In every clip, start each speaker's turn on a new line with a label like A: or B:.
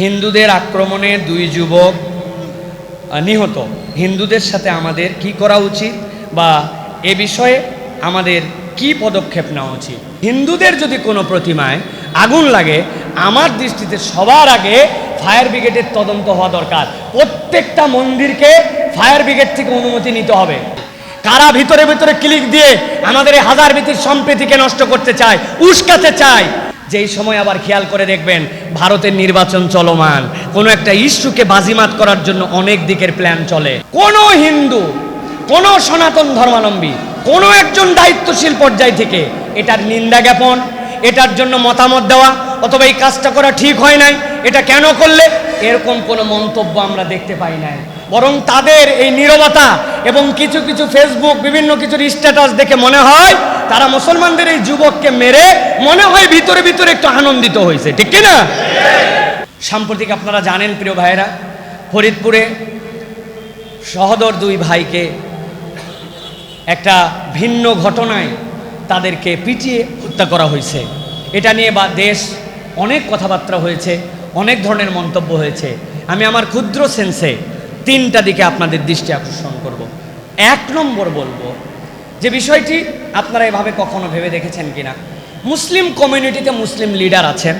A: হিন্দুদের আক্রমণে দুই যুবক নিহত। হিন্দুদের সাথে আমাদের কি করা উচিত বা এ বিষয়ে আমাদের কি পদক্ষেপ নেওয়া উচিত? হিন্দুদের যদি কোনো প্রতিমায় আগুন লাগে, আমার দৃষ্টিতে সবার আগে ফায়ার ব্রিগেডের তদন্ত হওয়া দরকার। প্রত্যেকটা মন্দিরকে ফায়ার ব্রিগেড থেকে অনুমতি নিতে হবে। কারা ভিতরে ভিতরে ক্লিক দিয়ে আমাদের এই হাজার ভীতির সম্প্রীতিকে নষ্ট করতে চায়, উস্কাতে চায় যেই সময় আবার খেয়াল করে দেখবেন, ভারতের নির্বাচন চলমান। কোনো একটা ইস্যুকে বাজিমাত করার জন্য অনেক দিকের প্ল্যান চলে। কোনো হিন্দু, কোনো সনাতন ধর্মাবলম্বী কোনো একজন দায়িত্বশীল পর্যায় থেকে এটার নিন্দা জ্ঞাপন, এটার জন্য মতামত দেওয়া, অথবা এই কাজটা করা ঠিক হয় নাই, এটা কেন করলে? এরকম কোনো মন্তব্য আমরা দেখতে পাই নাই। বরং তাদের এই নীরবতা এবং কিছু কিছু ফেসবুক বিভিন্ন কিছুর স্ট্যাটাস দেখে মনে হয় তারা মুসলমানদের এই যুবককে মেরে মনে হয় ভিতরে ভিতরে একটু আনন্দিত হয়েছে, ঠিক কি না সাম্প্রতিক আপনারা জানেন, প্রিয় ভাইয়েরা, ফরিদপুরে সহদর দুই ভাইকে একটা ভিন্ন ঘটনায় তাদেরকে পিটিয়ে হত্যা করা হয়েছে। এটা নিয়ে বা দেশ অনেক কথাবার্তা হয়েছে, অনেক ধরনের মন্তব্য হয়েছে। আমি আমার ক্ষুদ্র সেন্সে তিনটা দিকে আপনাদের দৃষ্টি আকর্ষণ করব। এক নম্বর বলব যে বিষয়টি আপনারা এভাবে কখনো ভেবে দেখেছেন কিনা? মুসলিম কমিউনিটিতে মুসলিম লিডার আছেন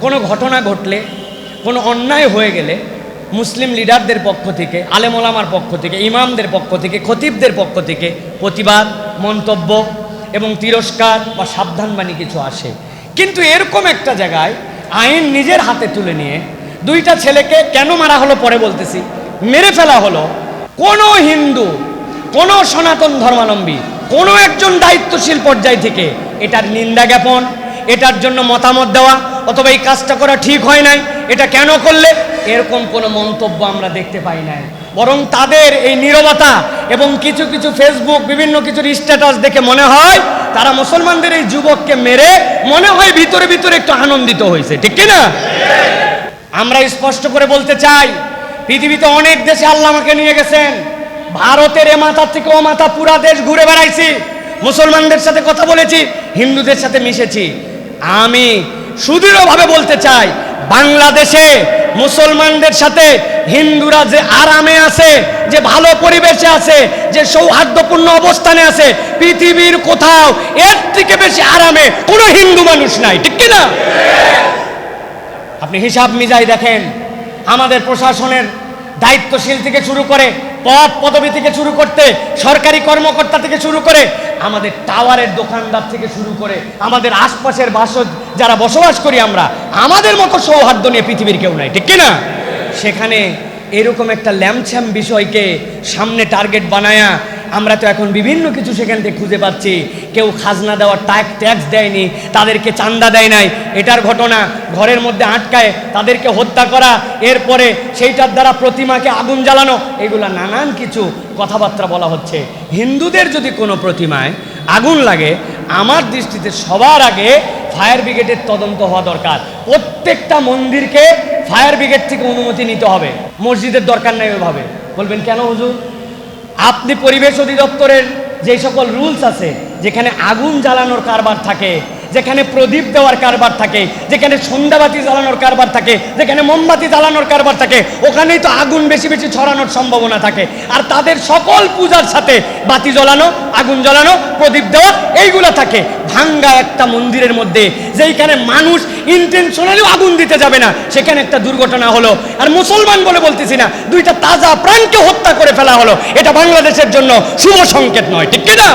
A: কোনো ঘটনা ঘটলে, কোনো অন্যায় হয়ে গেলে, মুসলিম লিডারদের পক্ষ থেকে আলেমোলামার পক্ষ থেকে, ইমামদের পক্ষ থেকে, খতিবদের পক্ষ থেকে প্রতিবাদ, মন্তব্য এবং তিরস্কার বা সাবধানবাণী কিছু আসে। কিন্তু এরকম একটা জায়গায় আইন নিজের হাতে তুলে নিয়ে দুইটা ছেলেকে কেন মারা হলো পরে বলতেছি, মেরে ফেলা হলো। কোনো হিন্দু, কোনো সনাতন ধর্মাবলম্বী কোনো একজন দায়িত্বশীল পর্যায় থেকে এটার নিন্দা জ্ঞাপন, এটার জন্য মতামত দেওয়া, অথবা এই কাজটা করা ঠিক হয় নাই, এটা কেন করলে? এরকম কোনো মন্তব্য আমরা দেখতে পাই নাই। বরং তাদের এই নীরবতা এবং কিছু কিছু ফেসবুক বিভিন্ন কিছুর স্ট্যাটাস দেখে মনে হয় তারা মুসলমানদের এই যুবককে মেরে মনে হয় ভিতরে ভিতরে একটু আনন্দিত হয়েছে। ঠিক কি না আমরা স্পষ্ট করে বলতে চাই, পৃথিবীতে অনেক দেশে আল্লাহ আমাকে নিয়ে গেছেন। ভারতের এ মাথা থেকে ও মাথা পুরা দেশ ঘুরে বেড়াইছি। মুসলমানদের সাথে কথা বলেছি, হিন্দুদের সাথে মিশেছি। আমি সুদৃঢ়ভাবে বলতে চাই, বাংলাদেশে মুসলমানদের সাথে হিন্দুরা যে আরামে আছে, যে ভালো পরিবেশে আছে, যে সৌহার্দ্যপূর্ণ অবস্থানে আছে, পৃথিবীর কোথাও এর থেকে বেশি আরামে কোনো হিন্দু মানুষ নাই, ঠিক কি না আপনি হিসাব মিজাই দেখেন, আমাদের প্রশাসনের দায়িত্বশীল থেকে শুরু করে পদ পদবি থেকে শুরু করতে, সরকারি কর্মকর্তা থেকে শুরু করে, আমাদের টাওয়ারের দোকানদার থেকে শুরু করে, আমাদের আশপাশের বাস যারা বসবাস করি আমরা, আমাদের মতো সৌহার্দ্য নিয়ে পৃথিবীর কেউ নাই, ঠিক কিনা? সেখানে এরকম একটা ল্যামছ্যাম বিষয়কে সামনে টার্গেট বানায়া আমরা তো এখন বিভিন্ন কিছু সেখান থেকে খুঁজে পাচ্ছি। কেউ খাজনা দেওয়ার ট্যাক্স ট্যাক্স দেয়নি, তাদেরকে চান্দা দেয় নাই। এটার ঘটনা ঘরের মধ্যে আটকায়, তাদেরকে হত্যা করা, এরপরে সেইটার দ্বারা প্রতিমাকে আগুন জ্বালানো, এগুলা নানান কিছু কথাবার্তা বলা হচ্ছে। হিন্দুদের যদি কোনো প্রতিমায় আগুন লাগে, আমার দৃষ্টিতে সবার আগে ফায়ার ব্রিগেডের তদন্ত হওয়া দরকার। প্রত্যেকটা মন্দিরকে ফায়ার ব্রিগেড থেকে অনুমতি নিতে হবে। মসজিদের দরকার নেই ওইভাবে। বলবেন কেন হুজুর? আপনি পরিবেশ অধিদপ্তরের যে সকল রুলস আছে যেখানে আগুন জ্বালানোর কারবার থাকে যেখানে প্রদীপ দেওয়ার কারবার থাকে যেখানে সন্ধ্যাবাতি জ্বালানোর কারবার থাকে যেখানে মোমবাতি জ্বালানোর কারবার থাকে ওখানেই তো আগুন বেশি বেশি ছড়ানোর সম্ভাবনা থাকে। আর তাদের সকল পূজার সাথে বাতি জ্বালানো আগুন জ্বালানো প্রদীপ দেওয়া এইগুলো থাকে। ভাঙ্গা একটা মন্দিরের মধ্যে যেইখানে মানুষ ইন্টেনশনালিও আগুন দিতে যাবে না সেখানে একটা দুর্ঘটনা হলো। আর মুসলমান বলে বলতেছি না দুইটা তাজা প্রাণকে হত্যা করে ফেলা হলো। এটা বাংলাদেশের জন্য শুভ সংকেত নয় ঠিক কি না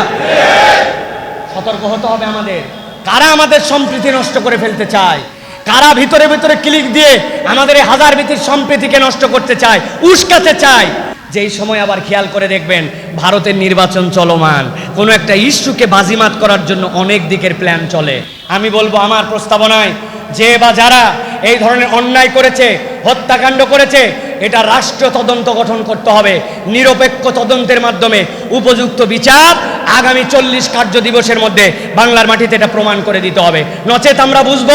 A: সতর্ক হতে হবে আমাদের। কারা আমাদের সম্প্রীতি নষ্ট করে ফেলতে চায়? কারা ভিতরে ভিতরে ক্লিক দিয়ে আমাদের এই হাজার ভিত্তির সম্প্রীতিকে নষ্ট করতে চায়, উস্কাতে চায়? যেই সময় আবার খেয়াল করে দেখবেন, ভারতের নির্বাচন চলমান। কোনো একটা ইস্যুকে বাজিমাত করার জন্য অনেক দিকের প্ল্যান চলে। আমি বলব আমার প্রস্তাবনায়, যে বা যারা এই ধরনের অন্যায় করেছে হত্যাকাণ্ড করেছে, এটা রাষ্ট্র তদন্ত গঠন করতে হবে। নিরপেক্ষ তদন্তের মাধ্যমে উপযুক্ত বিচার আগামী চল্লিশ কার্য দিবসের মধ্যে বাংলার মাটিতে এটা প্রমাণ করে দিতে হবে। নচেত আমরা বুঝব,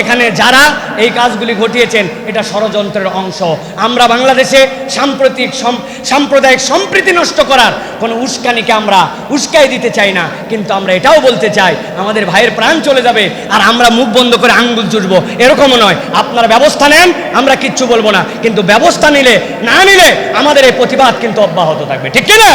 A: এখানে যারা এই কাজগুলি ঘটিয়েছেন, এটা ষড়যন্ত্রের অংশ। আমরা বাংলাদেশে সাম্প্রতিক সাম্প্রদায়িক সম্প্রীতি নষ্ট করার কোনো উস্কানিকে আমরা উস্কাই দিতে চাই না। কিন্তু আমরা এটাও বলতে চাই, আমাদের ভাইয়ের প্রাণ চলে যাবে, আর আমরা মুখ বন্ধ করে আঙ্গুল চুষবো। এরকমও নয়। আপনারা ব্যবস্থা নেন, আমরা কিচ্ছু বলব না। কিন্তু ব্যবস্থা নিলে, না নিলে আমাদের এই প্রতিবাদ কিন্তু অব্যাহত থাকবে। ঠিক কিনা?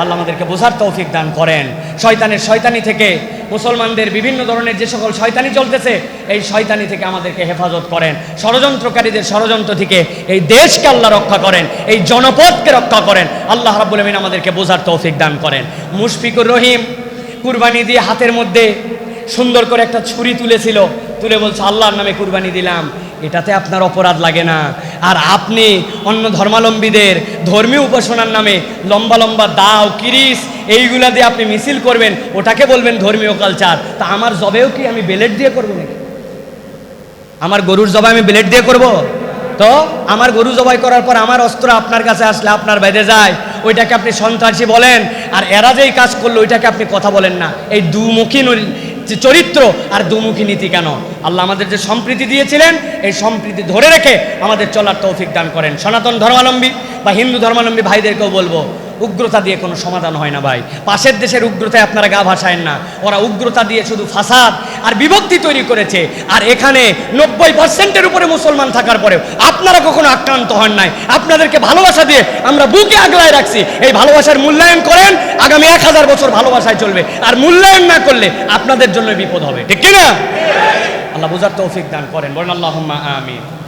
A: আল্লাহ আমাদেরকে বোঝার তৌফিক দান করেন। শয়তানের শয়তানি থেকে, মুসলমানদের বিভিন্ন ধরনের যে সকল শয়তানি চলতেছে, এই শয়তানি থেকে আমাদেরকে হেফাজত করেন। ষড়যন্ত্রকারীদের ষড়যন্ত্র থেকে এই দেশকে আল্লাহ রক্ষা করেন, এই জনপদকে রক্ষা করেন। আল্লাহ রাব্বুল আমিন আমাদেরকে বোঝার তৌফিক দান করেন। মুশফিকুর রহিম কুরবানি দিয়ে হাতের মধ্যে সুন্দর করে একটা ছুরি তুলেছিল। তুলে বলছে, আল্লাহর নামে কুরবানি দিলাম। এটাতে আপনার অপরাধ লাগে না। আর আপনি অন্য ধর্মাবলম্বীদের ধর্মীয় উপাসনার নামে লম্বা লম্বা দাও, কিরিস, এইগুলা দিয়ে আপনি মিছিল করবেন, ওটাকে বলবেন ধর্মীয় কালচার তা আমার জবেও কি আমি বেলেট দিয়ে করব নাকি? আমার গরুর জবাই আমি ব্লেড দিয়ে করব? তো আমার গরু জবাই করার পর আমার অস্ত্র আপনার কাছে আসলে আপনার বেঁধে যায়। ওইটাকে আপনি সন্ত্রাসী বলেন। আর এরা যেই কাজ করল, ওইটাকে আপনি কথা বলেন না। এই দুমুখী চরিত্র আর দুমুখী নীতি কেন? আল্লাহ আমাদের যে সম্প্রীতি দিয়েছিলেন, এই সম্প্রীতি ধরে রেখে আমাদের চলার তৌফিক দান করেন। সনাতন ধর্মাবলম্বী বা হিন্দু ধর্মাবলম্বী ভাইদেরকেও বলব, উগ্রতা দিয়ে কোনো সমাধান হয় না ভাই। পাশের দেশের উগ্রতায় আপনারা গা ভাসায়েন না। ওরা উগ্রতা দিয়ে শুধু ফাসাদ আর বিভক্তি তৈরি করেছে। আর এখানে নব্বই পার্সেন্টের উপরে মুসলমান থাকার পরেও আপনারা কখনো আক্রান্ত হন নাই। আপনাদেরকে ভালোবাসা দিয়ে আমরা বুকে আগলায় রাখছি। এই ভালোবাসার মূল্যায়ন করেন আগামী এক হাজার বছর ভালোবাসায় চলবে। আর মূল্যায়ন না করলে আপনাদের জন্য বিপদ হবে। ঠিক কিনা? আল্লাহ বুঝার তৌফিক দান করেন। বলেন আল্লাহ আমিন।